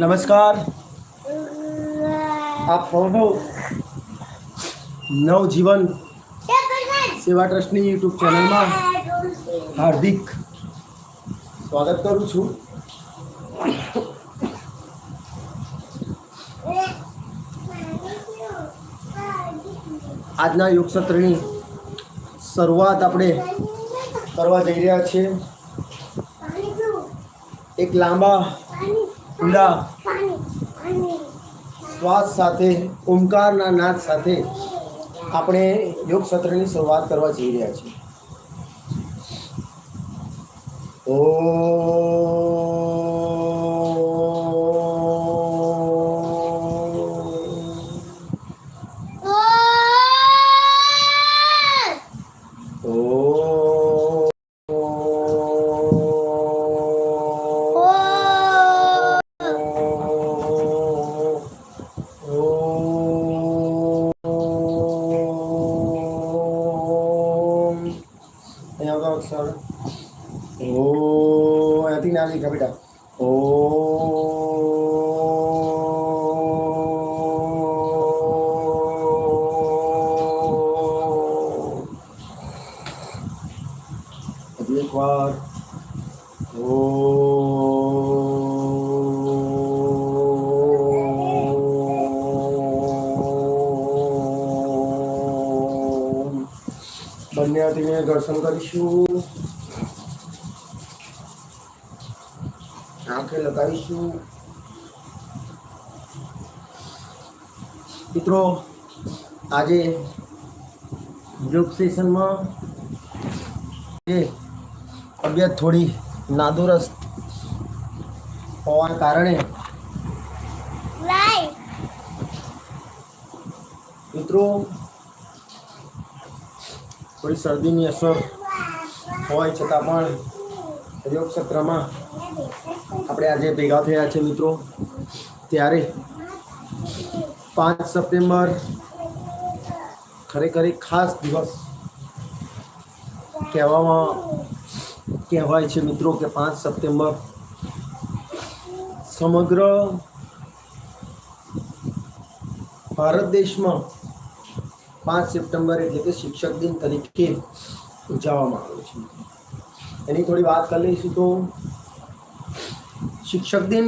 નમસ્કાર. આપ સૌનું નવજીવન સેવા ટ્રસ્ટની યુટ્યુબ ચેનલમાં હાર્દિક સ્વાગત કરું છું. આજના યોગ સત્રની શરૂઆત આપણે કરવા જઈ રહ્યા છીએ. એક લાંબા ઊંડા શ્વાસ સાથે ઓમકારના નાદ સાથે આપણે યોગ સત્રની શરૂઆત કરવા જઈ રહ્યા છીએ. ઓ હજુ ઓ બંને હાથીને દર્શન કરીશું. આંખે લગાવીશું. મિત્રો આજે યોગ સેશનમાં જે તબિયત થોડી નાદુરસ્ત હોવાના કારણે મિત્રો થોડી શરદીની અસર હોય છતાં પણ યોગ સત્રમાં આપણે આજે ભેગા થયા છે મિત્રો. ત્યારે પાંચ સપ્ટેમ્બર ખરેખર એક ખાસ દિવસ કહેવામાં કહેવાય છે મિત્રો કે પાંચ સપ્ટેમ્બર સમગ્ર ભારત દેશમાં પાંચ સપ્ટેમ્બર એટલે કે શિક્ષક દિન તરીકે ઉજવવામાં આવે છે. એની થોડી વાત કરી લઈશું તો શિક્ષક દિન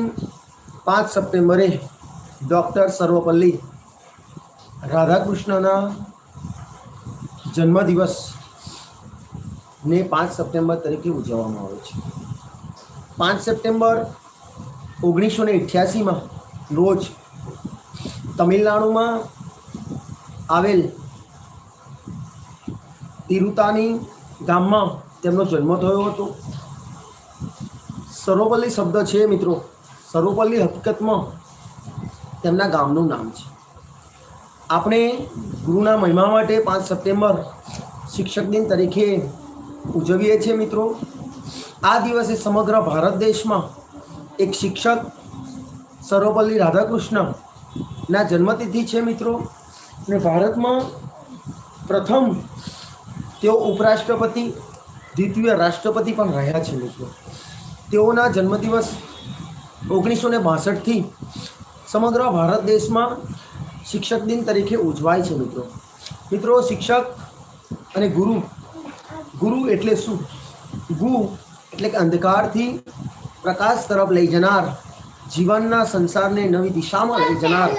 પાંચ સપ્ટેમ્બરે ડૉક્ટર સર્વપલ્લી રાધાકૃષ્ણના જન્મદિવસ ને પાંચ સપ્ટેમ્બર તરીકે ઉજવવામાં આવે છે. પાંચ સપ્ટેમ્બર ઓગણીસો ને અઠ્યાસીમાં રોજ તમિલનાડુમાં આવેલ તિરુતાની ગામમાં તેમનો જન્મ થયો હતો. સર્વપલ્લી શબ્દ છે મિત્રો. સર્વપલ્લી હકીકતમાં તેમના ગામનું નામ છે. આપણે ગુરુના મહિમા માટે પાંચ સપ્ટેમ્બર શિક્ષક દિન તરીકે ઉજવીએ છીએ મિત્રો. આ દિવસે સમગ્ર ભારત દેશમાં એક શિક્ષક સર્વપલ્લી રાધાકૃષ્ણના જન્મતિથિ છે મિત્રો. અને ભારતમાં પ્રથમ તેઓ ઉપરાષ્ટ્રપતિ, દ્વિતીય રાષ્ટ્રપતિ પણ રહ્યા છે મિત્રો. તેઓના જન્મદિવસ ઓગણીસો ને બાસઠથી સમગ્ર ભારત દેશમાં શિક્ષક દિન તરીકે ઉજવાય છે મિત્રો. મિત્રો, શિક્ષક અને ગુરુ ગુરુ એટલે શું? ગુ એટલે કે અંધકારથી પ્રકાશ તરફ લઈ જનાર, જીવનના સંસારને નવી દિશામાં લઈ જનાર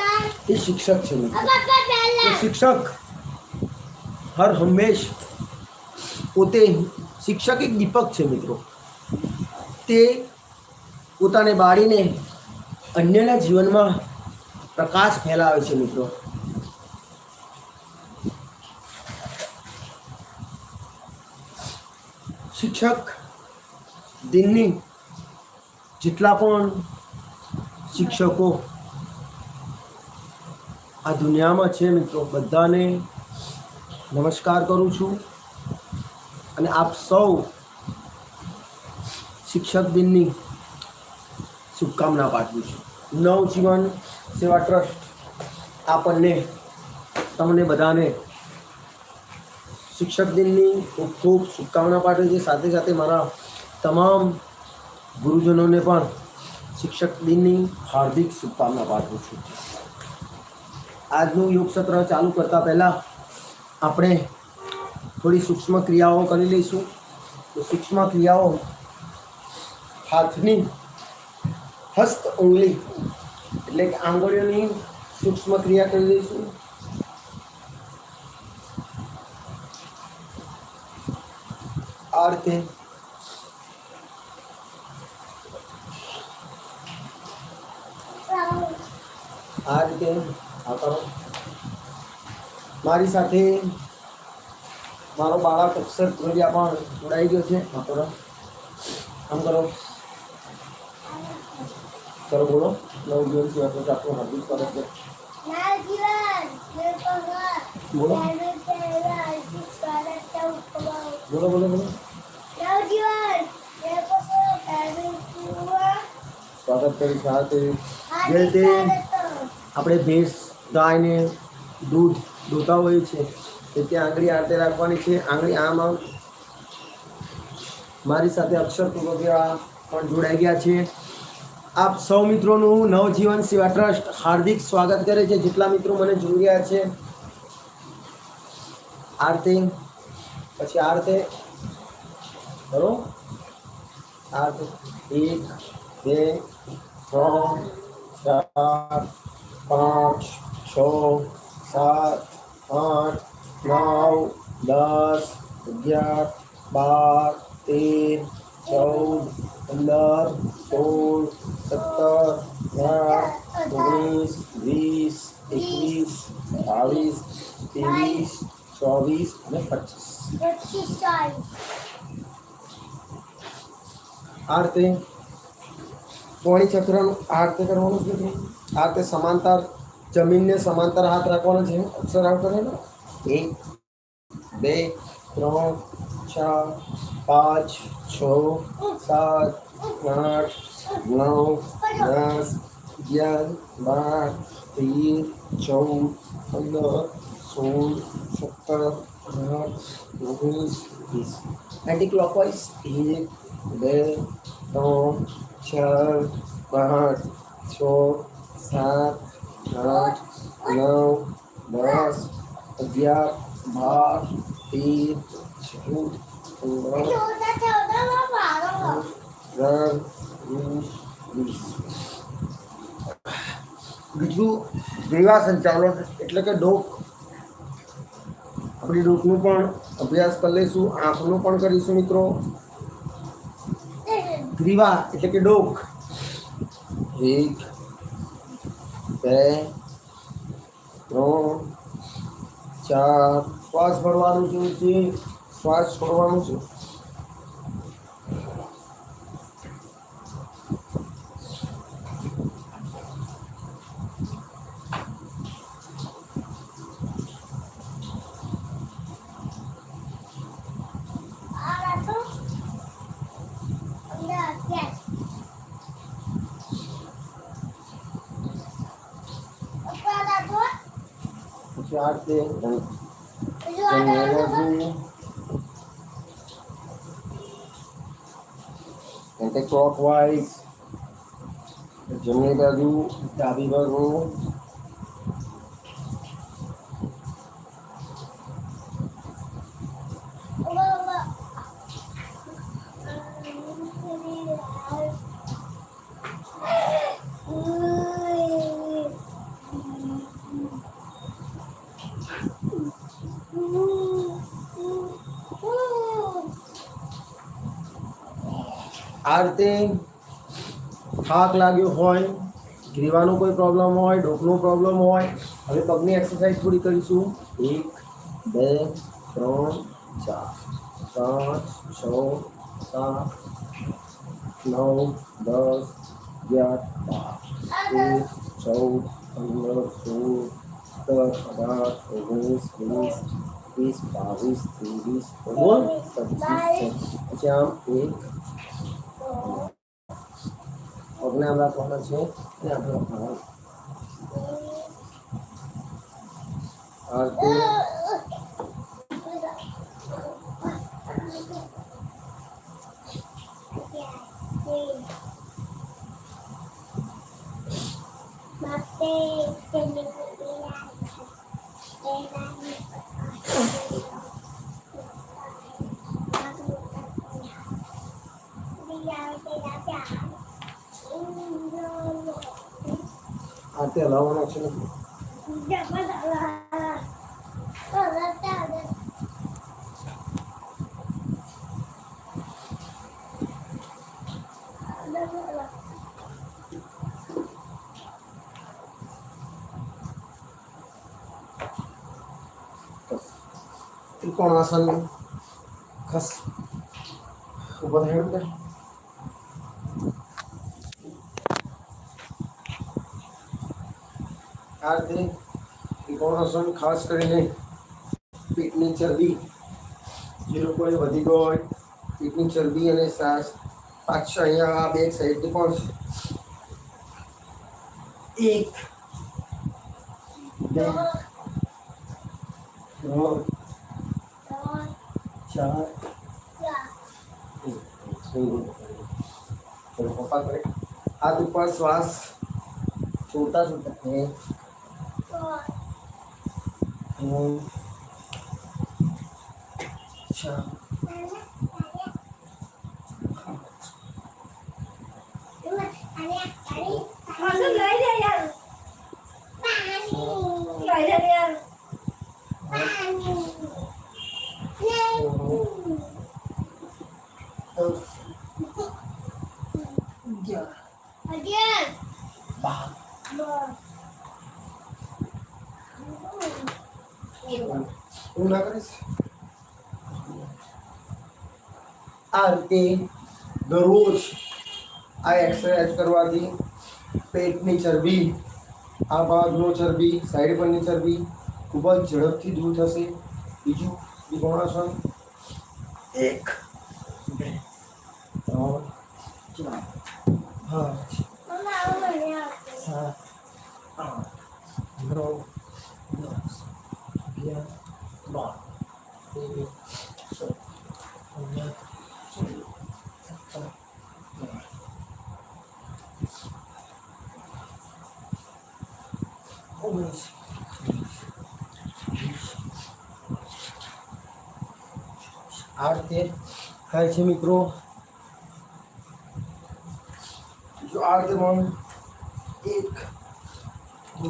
એ શિક્ષક છે મિત્રો. શિક્ષક હર હંમેશ પોતે શિક્ષક એક દીપક છે મિત્રો. તે પોતાને બાળીને અન્યના જીવનમાં પ્રકાશ ફેલાવે છે મિત્રો. શિક્ષક દિનની જેટલા પણ શિક્ષકો આ દુનિયામાં છે મિત્રો, બધાને નમસ્કાર કરું છું અને આપ સૌ શિક્ષક દિનની શુભકામના પાઠવું છું. નવજીવન સેવા ટ્રસ્ટ આપણને, તમને બધાને શિક્ષક દિનની ખૂબ ખૂબ શુભકામના પાઠવી છે. સાથે સાથે મારા તમામ ગુરુજનોને પણ શિક્ષક દિનની હાર્દિક શુભકામના પાઠવું છું. આજનું યોગ સત્ર ચાલુ કરતાં પહેલાં આપણે થોડી સૂક્ષ્મ ક્રિયાઓ કરી લઈશું. તો સૂક્ષ્મ ક્રિયાઓ હાથની હસ્ત ઉંગલી એટલે કે આંગળીઓની સૂક્ષ્મ ક્રિયા કરી દઈશું આ રીતે આ રીતે આ કરો મારી સાથે મારો બાળક અક્ષર ધ્વજા પણ જોડાઈ ગયો છે આ કરો આમ કરો ચલો બોલો નવ દિવસ આપણે આપણું હાર્દિક સ્વાગત છે બોલો બોલો બોલો બોલો સ્વાગત કરી સાથે. જે રીતે આપણે ભેંસ ગાયને દૂધ દોતા હોઈએ છીએ તે ત્યાં આંગળી આરતે રાખવાની છે. આંગળી આમ આમ. મારી સાથે અક્ષર પૂર્વક પણ જોડાઈ ગયા છે. આપ સૌ મિત્રોનું નવજીવન સેવા ટ્રસ્ટ હાર્દિક સ્વાગત કરે છે. જેટલા મિત્રો મને જોઈ રહ્યા છે. આરતે. પછી આરતે. કરો? આઠ, એક, બે, ત્રણ, ચાર, પાંચ, છ, સાત, આઠ, નવ, દસ, અગિયાર, બાર, તેર, ચૌદ, પંદર, સોળ, સત્તર અઢાર ઓગણીસ, વીસ, એકવીસ, બાવીસ, ત્રેવીસ, ચોવીસ અને પચીસ. આ રીતે કોણી ચક્રનું આ રીતે કરવાનું છે કે આ રીતે સમાંતર જમીનને સમાંતર હાથ રાખવાનો છે અક્ષર આવ કરે ને એક બે ત્રણ ચાર પાંચ છ સાત આઠ નવ દસ અગિયાર બાર તેર ચૌદ પંદર સોળ સત્તર અઢાર ઓગણીસ વીસ એન્ટી ક્લોકવાઇઝ એક બે, ત્રણ છ પાંચ, છ, સાત, આઠ, નવ, દસ, અગિયાર, બાર, તેર, ચૌદ બીજું દેવા સંચાલન એટલે કે ડોક. આપણી ડોકનું પણ અભ્યાસ કરી લઈશું, આંખનું પણ કરીશું મિત્રો. ગ્રીવા એટલે કે ડોક. એક બે ત્રણ ચાર. શ્વાસ ભરવાનું છે શ્વાસ છોડવાનું છે. આ રીતે એન્ટી ક્લોકવાઇઝ જમણી બાજુ ડાબી બાજુ આ રીતે થાક લાગ્યો હોય, ગ્રીવાનો કોઈ પ્રોબ્લેમ હોય, ડોકનો પ્રોબ્લેમ હોય, હવે પગની એક્સરસાઇઝ થોડી કરીશું. એક, બે, ત્રણ, ચાર, પાંચ, છ, સાત, નવ, દસ, અગિયાર, બાર, તેર, ચૌદ, પંદર, સોળ, સત્તર, અઢાર, ઓગણીસ, વીસ વીસ બાવીસ, ત્રેવીસ બોલ પચીસ પછી આમ એક ભોગના આપણા કોમર છે અને આપણો ભાવ આરતી Thank you. હલાવવાનો છે ને ત્રિકોણાસન ખસ ઊભા થાય રીતે ત્રિકોણાસન ખાસ કરીને પેટની ચરબી, જે લોકોને વધી ગયો હોય, પેટની ચરબી અને શ્વાસ પાછળ અહીંયા આ બે સાઈડથી પણ એક બે ત્રણ ચાર પપ્પા કરે. હાથ ઉપર શ્વાસ. છોડતા છોડતા એક ત્રણ ચાર હાસુ લઈ લે યાર લઈ લે યાર અગિયાર બાર હું ના કરીશ? આ રીતે દરરોજ આ એક્સરસાઇઝ કરવાથી પેટની ચરબી, આ ભાગનો ચરબી સાઈડ પરની ચરબી ખૂબ જ ઝડપથી દૂર થશે. બીજું ત્રિકોણાસન એક, બે, ત્રણ હા આઠ, નવ દસ અગિયાર બાર તેર ચૌદ પંદર સોળ સત્તર અઢાર ઓગણીસ વીસ વીસ આ રીતે થાય છે મિત્રો. જો આ રીતે પણ એક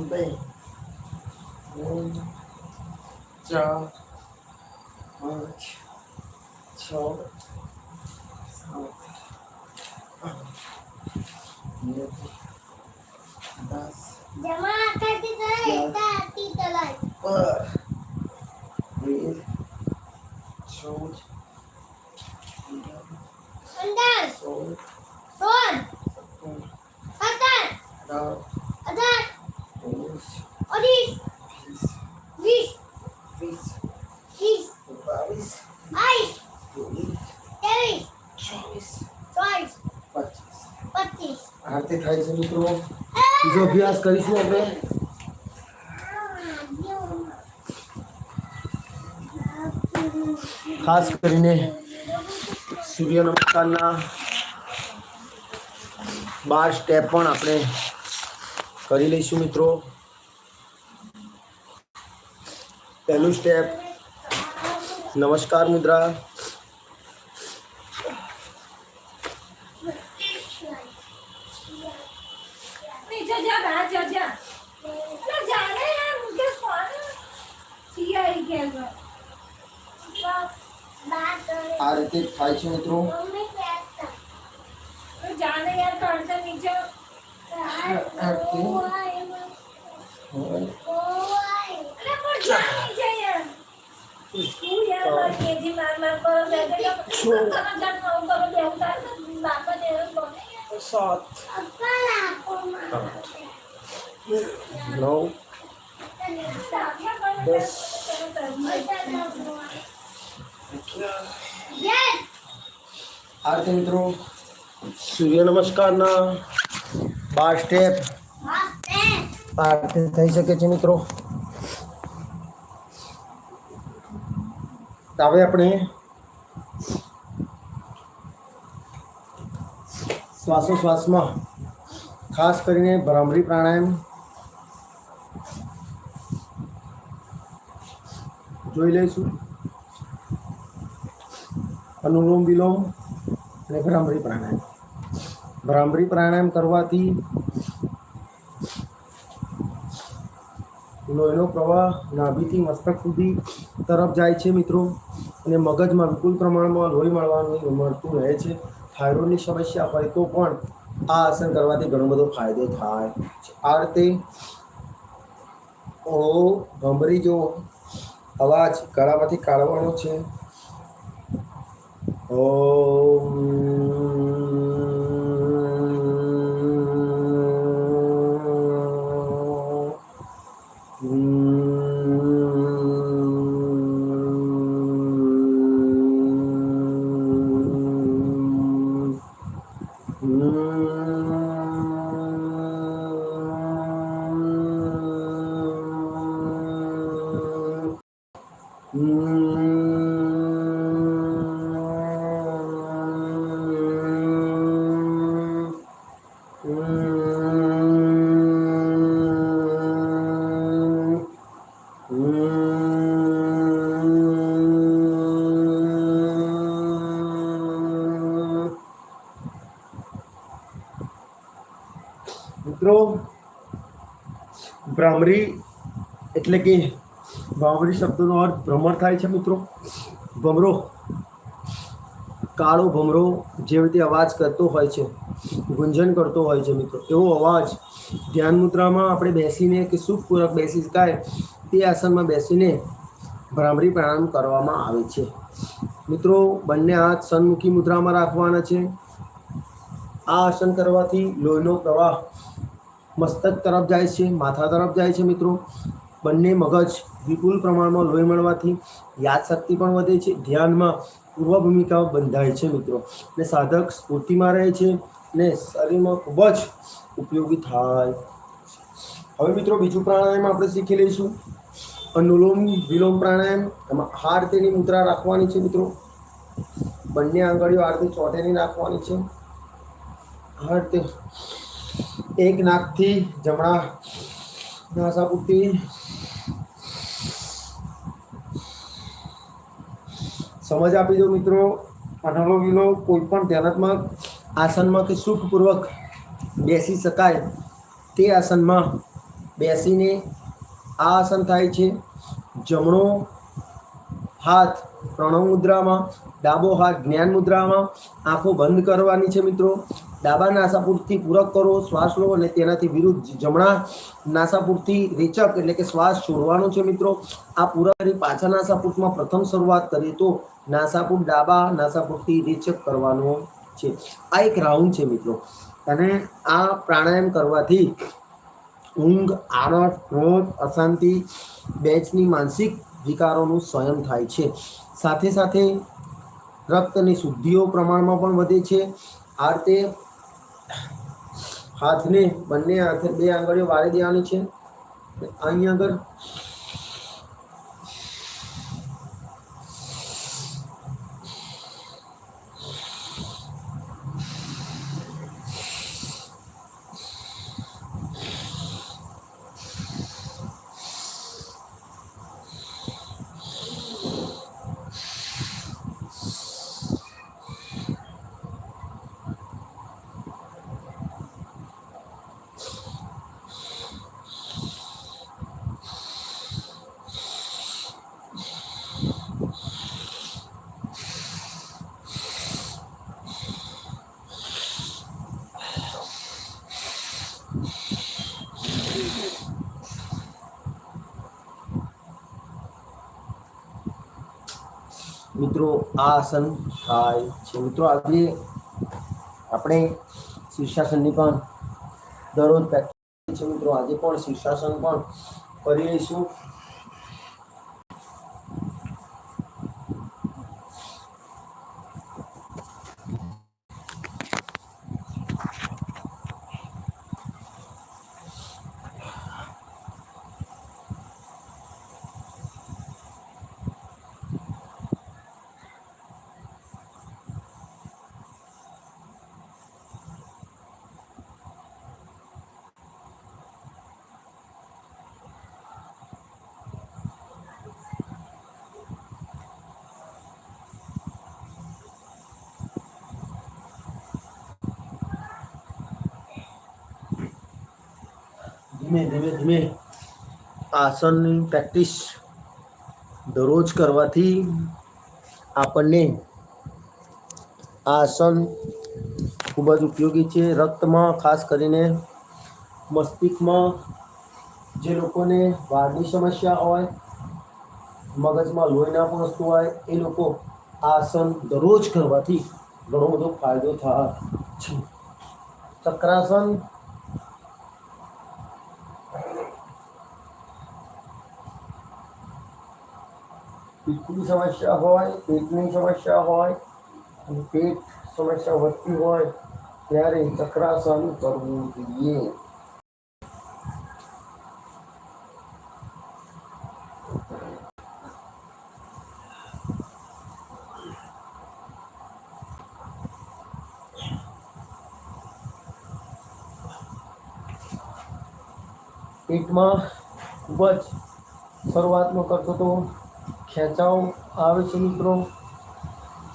બે ચાર પાંચ છ સાત દસ જમા કરતી તલાઈ પર ચૌદ પંદર સોળ. સત્તર. અઢાર. ઓગણીસ. વીસ. વીસ વીસ વીસ બાવીસ. બાવીસ ત્રેવીસ. ચોવીસ. ચોવીસ પચીસ. પચીસ આ રીતે થાય છે મિત્રો. બીજો અભ્યાસ કરીશું આપણે. ખાસ કરીને સૂર્ય નમસ્કારના બાર સ્ટેપ પણ આપણે કરી લઈશું મિત્રો. પહેલું સ્ટેપ નમસ્કાર મુદ્રા નીચે જા બહાર જા જા ના જાને યાર મુકે કોણ સિયાઈ કે આ રીતે થાય છે મિત્રો જાને યાર કરતે નીચે અરે પણ જા નીચે યાર તું યાર માર કેજી માર માર કરો છે એટલે તમે જાન નો કરો દેવતા બાપા દેવ કોને સાત નવ દસ આ મિત્રો સૂર્ય નમસ્કારના. બાર સ્ટેપ. આરતી થઈ શકે છે મિત્રો. હવે આપણે શ્વાસોશ્વાસમાં ખાસ કરીને ભ્રામરી પ્રાણાયામ જોઈ લઈશું. અનુલોમ વિલોમ અને ભ્રામરી પ્રાણાયામ. ભ્રામરી પ્રાણાયામ કરવાથી લોહીનો પ્રવાહ નાભીથી મસ્તક સુધી તરફ જાય છે મિત્રો. અને મગજમાં વિપુલ પ્રમાણમાં લોહી મળવાનું મળતું રહે છે. થાઇરોઇડની સમસ્યા હોય તો પણ આ આસન કરવાથી ઘણો બધો ફાયદો થાય છે. આ રીતે ઓ ભમરી જો અવાજ ગળામાંથી કાઢવાનો છે. ઓમ મિત્રો, ભ્રામરી એટલે કે ભ્રામરી શબ્દનો અર્થ ભ્રમણ થાય છે મિત્રો. ભમરો, કાળો ભમરો જે રીતે અવાજ કરતો હોય છે, ગુંજન કરતો હોય છે મિત્રો. એવો અવાજ ધ્યાન મુદ્રામાં આપણે બેસીને કે સુખપૂર્વક બેસી શકાય તે આસનમાં બેસીને ભ્રામરી પ્રાણાયામ કરવામાં આવે છે. મિત્રો, બંને હાથ સન્મુખી મુદ્રામાં રાખવાના છે. આ આસન કરવાથી લોહીનો પ્રવાહ મસ્તક તરફ જાય છે, માથા તરફ જાય છે મિત્રો. બંને મગજ વિપુલ પ્રમાણમાં લોહી મળવાથી યાદશક્તિ પણ વધે છે. ધ્યાનમાં પૂર્વ ભૂમિકા બંધાય છે મિત્રો. ને સાધક સ્ફૂર્તિમાં રહે છે ને શરીરમાં ખૂબ જ ઉપયોગી થાય હવે મિત્રો બીજું પ્રાણાયામ આપણે શીખી લઈશું. અનુલોમ વિલોમ પ્રાણાયામ. એમાં હાર તેની મુદ્રા રાખવાની છે મિત્રો. બંને આંગળીઓ આરતી ચોટેની રાખવાની છે. હાર તે એક નાકથી જમણા નાસાપુટ્ટી સમજ આપી દો મિત્રો, અનલો વિલો કોઈ પણ ધ્યાનાત્મક આસનમાં કે સુખપૂર્વક બેસી શકાય તે આસનમાં બેસીને આ આસન થાય છે. જમણો હાથ પ્રણવ મુદ્રામાં, ડાબો હાથ જ્ઞાન મુદ્રામાં, આંખો બંધ કરવાની છે મિત્રો. ડાબા નાસાપુરથી પૂરક કરો, શ્વાસ લો અને તેનાથી વિરુદ્ધ જમણા નાસાપુરથી રેચક એટલે કે શ્વાસ છોડવાનો છે મિત્રો. આ પૂરક પાછા નાસાપુટમાં પ્રથમ શરૂઆત કરીએ તો નાસાપુટ ડાબા નાસાપુટથી રેચક કરવાનો છે. આ એક રાઉન્ડ છે મિત્રો. અને આ પ્રાણાયામ કરવાથી ઊંઘ આળસ ક્રોધ, અશાંતિ, બેચની માનસિક વિકારોનું સ્વયં થાય છે. સાથે સાથે રક્તની શુદ્ધિઓ પ્રમાણમાં પણ વધે છે. આ રીતે હાથને બંને હાથે બે આંગળીઓ વાળી દેવાની છે. અહીંયા આગળ મિત્રો, આ આસન થાય છે. મિત્રો, આજે આપણે શીર્ષાસનની પણ દરરોજ પ્રેક્ટિસ છે મિત્રો, આજે પણ શીર્ષાસન પણ કરી લઈશું. ધીમે ધીમે ધીમે આસનની પ્રેક્ટિસ દરરોજ કરવાથી આપણને આસન ખૂબ જ ઉપયોગી છે. રક્તમાં ખાસ કરીને મસ્તિષ્કમાં જે લોકોને વાળની સમસ્યા હોય, મગજમાં લોહી ના પહોંચતું હોય, એ લોકો આસન દરરોજ કરવાથી ઘણો બધો ફાયદો થાય છે. ચક્રાસન પીઠની સમસ્યા હોય પેટની સમસ્યા હોય અને પેટ સમસ્યા વધતી હોય ત્યારે ચક્રાસન કરવું જોઈએ પેટમાં ખૂબ જ શરૂઆતમાં કરશો તો ખેંચાવ આવે છે મિત્રો.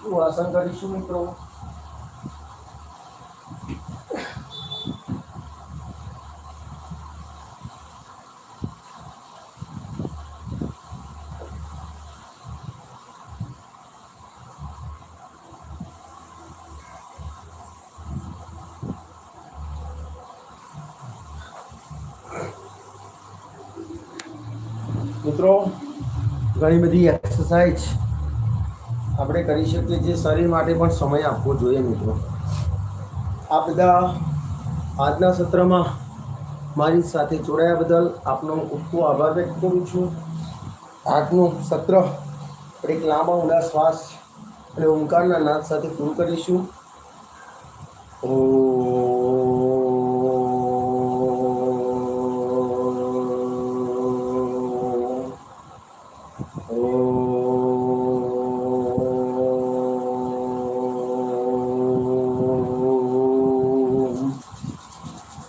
શું આસન કરીશું મિત્રો. મિત્રો ઘણી બધી એક્સરસાઇઝ આપણે કરી શકીએ જે શરીર માટે પણ સમય આપવો જોઈએ મિત્રો. આ બધા આજના સત્રમાં મારી સાથે જોડાયા બદલ આપનો ખૂબ ખૂબ આભાર વ્યક્ત કરું છું. આજનું સત્ર એક લાંબા ઊંડા શ્વાસ અને ઓંકારના નાદ સાથે પૂરું કરીશું. ઓ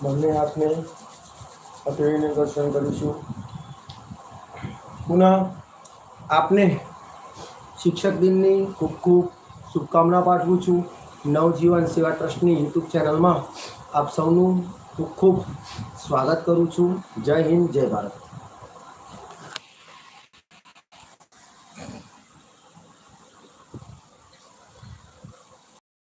બંને હાથને હથેળીને કરીશું. પુનઃ આપને શિક્ષક દિનની ખૂબ ખૂબ શુભકામના પાઠવું છું. નવજીવન સેવા ટ્રસ્ટની યુટ્યુબ ચેનલમાં આપ સૌનું ખૂબ ખૂબ સ્વાગત કરું છું. જય હિન્દ, જય ભારત.